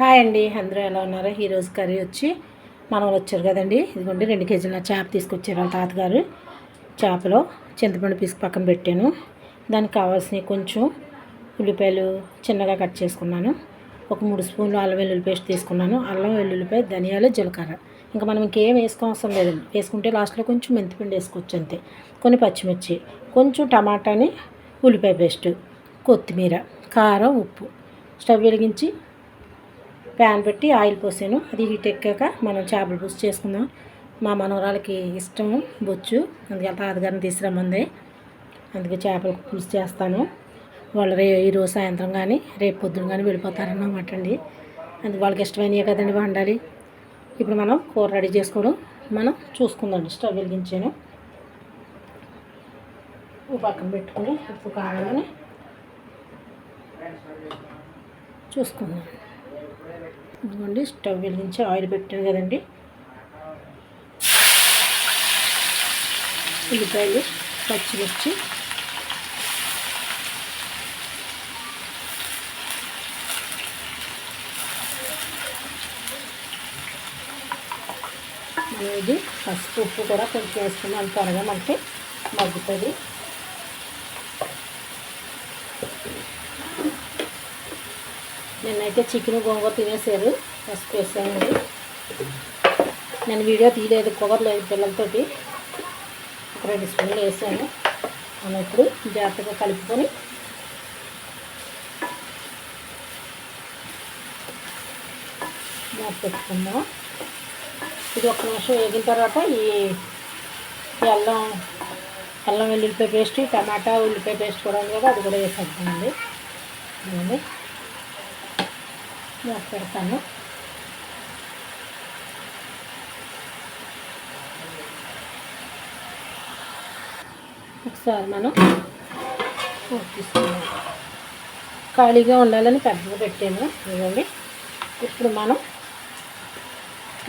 Hi అండి. అందరూ ఎలా ఉన్నారు? ఈరోజు కర్రీ వచ్చి మనం వచ్చారు కదండి. ఇదిగోండి రెండు కేజీల చేప తీసుకొచ్చారు వాళ్ళ తాతగారు. చేపలో చింతపండు పీసు పక్కన పెట్టాను. దానికి కావాల్సినవి కొంచెం ఉల్లిపాయలు చిన్నగా కట్ చేసుకున్నాను. ఒక మూడు స్పూన్లు అల్లం వెల్లుల్లి పేస్ట్ తీసుకున్నాను. అల్లం వెల్లుల్లిపాయ ధనియాలు జీలకర్ర. ఇంకా మనం ఇంకేం వేసుకోవసరం లేదండి వేసుకుంటే లాస్ట్లో కొంచెం మెంతిపిండి వేసుకోవచ్చు అంతే. కొన్ని పచ్చిమిర్చి కొంచెం టమాటాని ఉల్లిపాయ పేస్ట్ కొత్తిమీర కారం ఉప్పు. స్టవ్ వెలిగించి ప్యాన్ పెట్టి ఆయిల్ పోసాను. అది హీట్ ఎక్కాక మనం చేపల పులుసు చేసుకుందాం. మా మనవరాలకి ఇష్టం బొచ్చు. అందుకే తాతగారిని తీసుకురమ్మంది. అందుకే చేపల పులుసు చేస్తాను. వాళ్ళు రే ఈరోజు సాయంత్రం కానీ రేపు పొద్దున కానీ వెళ్ళిపోతారన్నమాట అండి. అందుకు వాళ్ళకి ఇష్టమైనవి కదండి వండాలి. ఇప్పుడు మనం కూర రెడీ చేసుకోవడం. మనం చూసుకుందాం. స్టవ్ వెలిగించాను. ఉప్పు పక్కన పెట్టుకుని ఉప్పు కావాలని చూసుకుందాం. ఇదిగోండి స్టవ్ వెలిగించి ఆయిల్ పెట్టాను కదండి. ఉల్లిపాయలు పచ్చిమిర్చి. మనం ఇది పసుపు ఉప్పు కూడా కొంచెం వేసుకున్నాం త్వరగా మనకి మగ్గుతుంది. నిన్నైతే చికెన్ గోంగూర తినేశారు. పసుపు వేసానండి. నేను వీడియో తీయలేదు కుదరలేదు పిల్లలతోటి. ఒక రెండు స్పూన్లు వేసాను. మనం ఇప్పుడు జాగ్రత్తగా కలుపుకొని పెట్టుకుందాం. ఇది ఒక నిమిషం వేగిన తర్వాత ఈ అల్లం అల్లం వెల్లుల్లిపాయ పేస్ట్ టమాటా ఉల్లిపాయ పేస్ట్ కూడా ఉంది కదా అది కూడా వేసేద్దామండి. మూత పెడతాను ఒకసారి మనం మూత తీసుకున్నాం ఖాళీగా ఉండాలని పెద్దగా పెట్టాను. ఇవ్వండి ఇప్పుడు మనం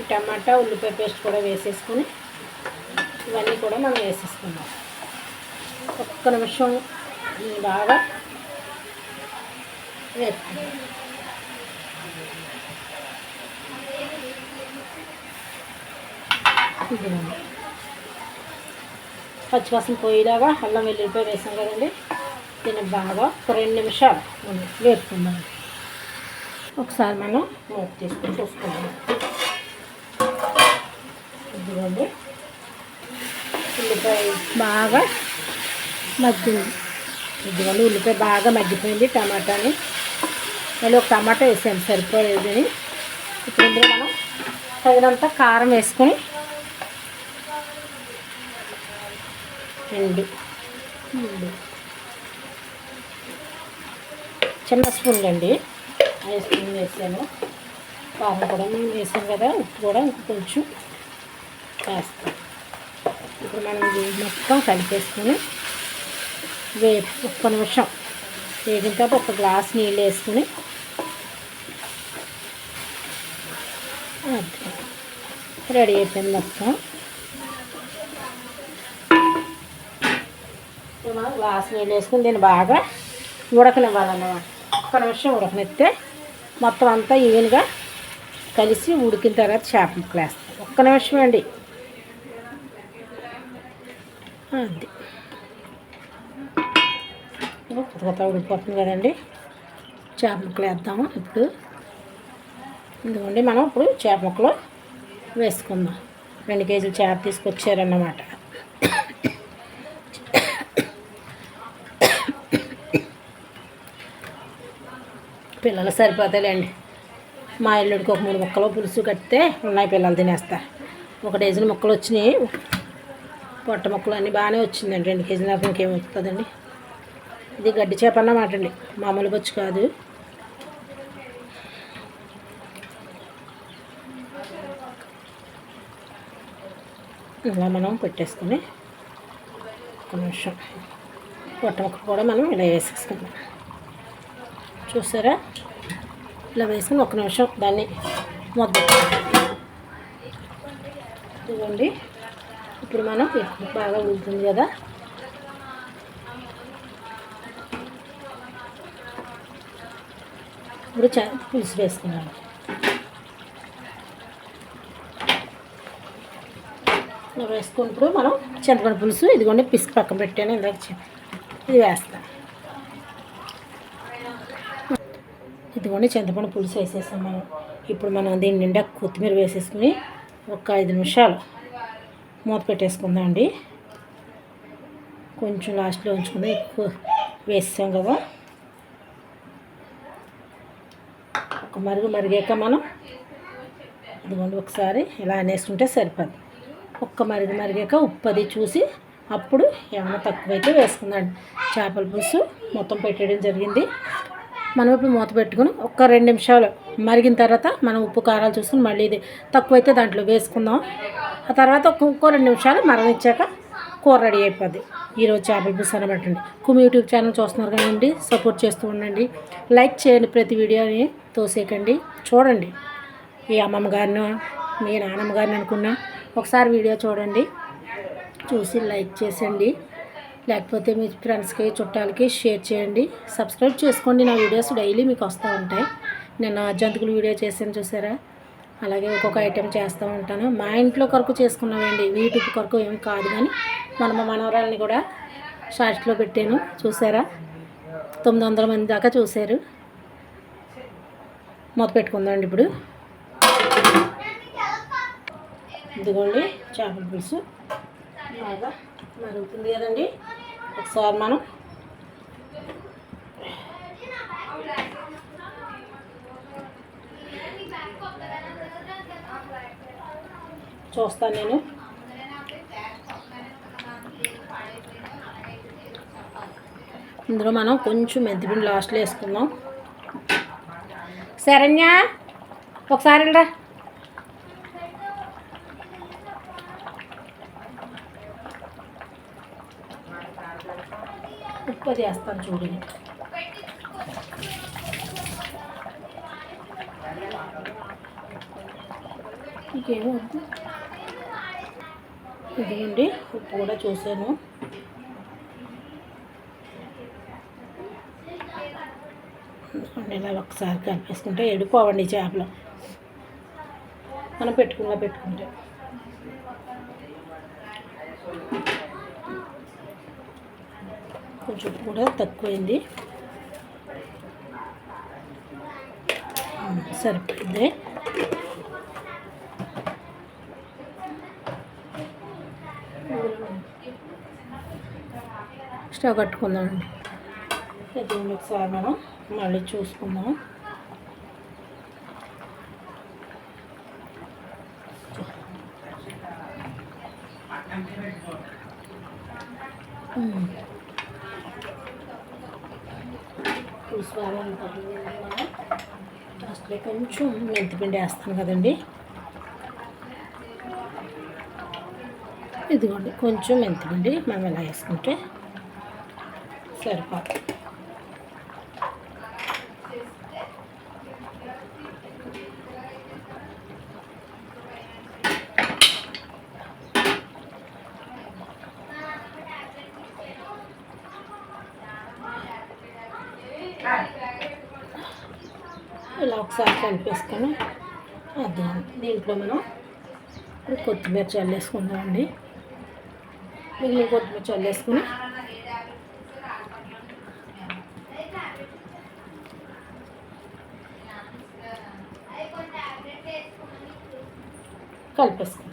టమాటా ఉల్లిపాయ పేస్ట్ కూడా వేసేసుకొని ఇవన్నీ కూడా మనం వేసేసుకుందాం. ఒక్క నిమిషం బాగా వేసుకుందాం ఇదిగోండి పచ్చివాసన పోయేలాగా అల్లం వెల్లుల్లిపాయ వేసాం కదండి. దీన్ని బాగా ఒక రెండు నిమిషాలు మనం వేసుకుందాం ఒకసారి మనం మూత తీసుకొని చూసుకుందాం. ఇదిగోండి. ఉల్లిపాయ బాగా మగ్గింది. ఇదిగోండి ఉల్లిపాయ బాగా మగ్గిపోయింది టమాటాని. మళ్ళీ ఒక టమాటా వేసాము సరిపోలేదని. ఇప్పుడు ఇందులో మనం తగినంత కారం వేసుకొని రెండు. మూడు చిన్న స్పూన్లు అండి. ఐదు స్పూన్ వేసాను. కారం కూడా మేము వేసాను కదా ఉప్పు కూడా కొంచెం వేస్తాం ఇప్పుడు మనం మొత్తం కలిపేసుకొని వే ఒక్క నిమిషం వేగిన తర్వాత ఒక గ్లాస్ నీళ్ళు వేసుకుని రెడీ అయిపోయింది మొత్తం. గ్లాస్ నీళ్ళు వేసుకుని దీన్ని బాగా ఉడకనివ్వాలన్నమాట. ఒక్క నిమిషం ఉడకనిస్తే మొత్తం అంతా ఈవెన్గా కలిసి ఉడికిన తర్వాత చేప ముక్కలు వేస్తాం. ఒక్క నిమిషం అండి. అది కొత్త కొత్త ఉడికిపోతుంది కదండి. చేప ముక్కలు వేద్దాము. ఇప్పుడు ఇదిగోండి మనం ఇప్పుడు చేప ముక్కలు వేసుకుందాం. రెండు కేజీలు చేప తీసుకొచ్చారన్నమాట. పిల్లలు సరిపోతాయిలేండి. మా ఇల్లుడికి ఒక మూడు ముక్కలు పులుసు కడితే ఉన్నాయి పిల్లలు తినేస్తారు ఒక డజన్ ముక్కలు వచ్చినాయి. పొట్ట ముక్కలు అన్నీ బాగానే వచ్చిందండి. రెండు కేజీల ఇంకేం వస్తుందండి. ఇది గడ్డి చేప అన్నమాట అండి. మామూలు బొచ్చు కాదు. ఇలా మనం పెట్టేసుకొని ఒక నిమిషం. పొట్ట ముక్కలు కూడా మనం ఇలా వేసేసుకుందాం. చూసారా ఇలా వేసుకుని ఒక నిమిషం దాన్ని మొద్ద ఇదిగోండి. ఇప్పుడు మనం బాగా ఉడుతుంది కదా? ఇప్పుడు చ పులుసు వేసుకున్నాం వేసుకున్నప్పుడు మనం చింతపండు పులుసు ఇదిగోండి పిసుకు పక్కన పెట్టాను ఇందాక ఇది వేస్తాను ఇదిగోండి చింతపండు పులుసు వేసేసాం మనం. ఇప్పుడు మనం దీని నిండా కొత్తిమీర వేసేసుకుని ఒక ఐదు నిమిషాలు మూత పెట్టేసుకుందాం అండి. కొంచెం లాస్ట్లో ఉంచుకుందాం. ఎక్కువ వేసాం కదా. ఒక మరుగు మరిగాక మనం ఇదిగోండి ఒకసారి ఇలా అనేసుకుంటే సరిపోద్ది. ఒక్క మరుగు మరిగాక ఉప్పు అది చూసి అప్పుడు ఏమైనా తక్కువైతే వేసుకుందండి చేపల పులుసు మొత్తం పెట్టేయడం జరిగింది. మనం ఇప్పుడు మూత పెట్టుకుని ఒక్క రెండు నిమిషాలు మరిగిన తర్వాత మనం ఉప్పు కారాలు చూసుకుని మళ్ళీ ఇది తక్కువైతే దాంట్లో వేసుకుందాం. ఆ తర్వాత ఒక్క ఇంకో రెండు నిమిషాలు మరణించాక కూర రెడీ అయిపోద్ది. ఈరోజు చేపల పులుసు అనమాట అండి కుమి యూట్యూబ్ ఛానల్ చూస్తున్నారు కానివ్వండి సపోర్ట్ చేస్తూ ఉండండి. లైక్ చేయండి ప్రతి వీడియోని తోసేయకండి చూడండి ఈ అమ్మమ్మ గారిని మీ నాన్నమ్మ గారిని అనుకున్నా ఒకసారి వీడియో చూడండి. చూసి లైక్ చేసండి లేకపోతే మీ ఫ్రెండ్స్కి చుట్టాలకి షేర్ చేయండి. సబ్స్క్రైబ్ చేసుకోండి. నా వీడియోస్ డైలీ మీకు వస్తూ ఉంటాయి. నేను జంతుకులు వీడియో చేసాను చూసారా? అలాగే ఒక్కొక్క ఐటెం చేస్తూ ఉంటాను. మా ఇంట్లో కొరకు చేసుకున్నామండి యూట్యూబ్ కొరకు ఏం కాదు కానీ మన మా మనవరాల్ని కూడా షార్ట్స్లో పెట్టాను. చూసారా? తొమ్మిది వందల మంది దాకా చూశారు. మూత పెట్టుకుందామండి ఇప్పుడు. ఇదిగోండి చేపల పులుసు. బాగా మరుగుతుంది కదండి. ఒకసారి మనం. చూస్తాను నేను. ఇందులో మనం కొంచెం మెంతిపిండి లాస్ట్లో వేసుకుందాం. శరణ్య ఒకసారి రా. చేస్తాను చూడండి ఇంకేమో ఇది ఇదిగోండి ఉప్పు కూడా చూసాను. ఇలా ఒకసారి కలిపేసుకుంటే ఎడిపోవండి చేపలు. మనం పెట్టుకున్నా పెట్టుకుంటే. కొంచెం కూడా తక్కువైంది. సరిపోయింది. స్టవ్ కట్టుకుందామండి. దీన్ని ఒకసారి మనం మళ్ళీ చూసుకుందాం. ఉమ్. పులుసు లాస్ట్లో కొంచెం మెంతిపిండి వేస్తాను కదండి. ఇదిగోండి కొంచెం మెంతిపిండి మనం ఇలా వేసుకుంటే సరిపోతుంది ఇలా ఒకసారి కలిపేసుకొని అది దీంట్లో మనం ఇప్పుడు కొత్తిమీర చల్లేసుకుందామండి. మిగిలిన కొత్తిమీర చల్లేసుకుని కలిపేసుకుందాం.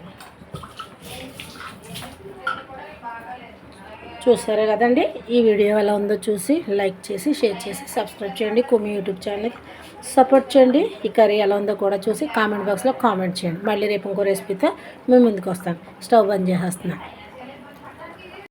చూసారు కదండి. ఈ వీడియో ఎలా ఉందో చూసి లైక్ చేసి షేర్ చేసి సబ్స్క్రైబ్ చేయండి. కుమి యూట్యూబ్ ఛానల్ సపోర్ట్ చేయండి. ఈ కర్రీ ఎలా ఉందో కూడా చూసి కామెంట్ బాక్స్లో కామెంట్ చేయండి. మళ్ళీ రేపు ఇంకో రెసిపీతో మేము ముందుకు వస్తాను స్టవ్ బంద్ చేసేస్తున్నాను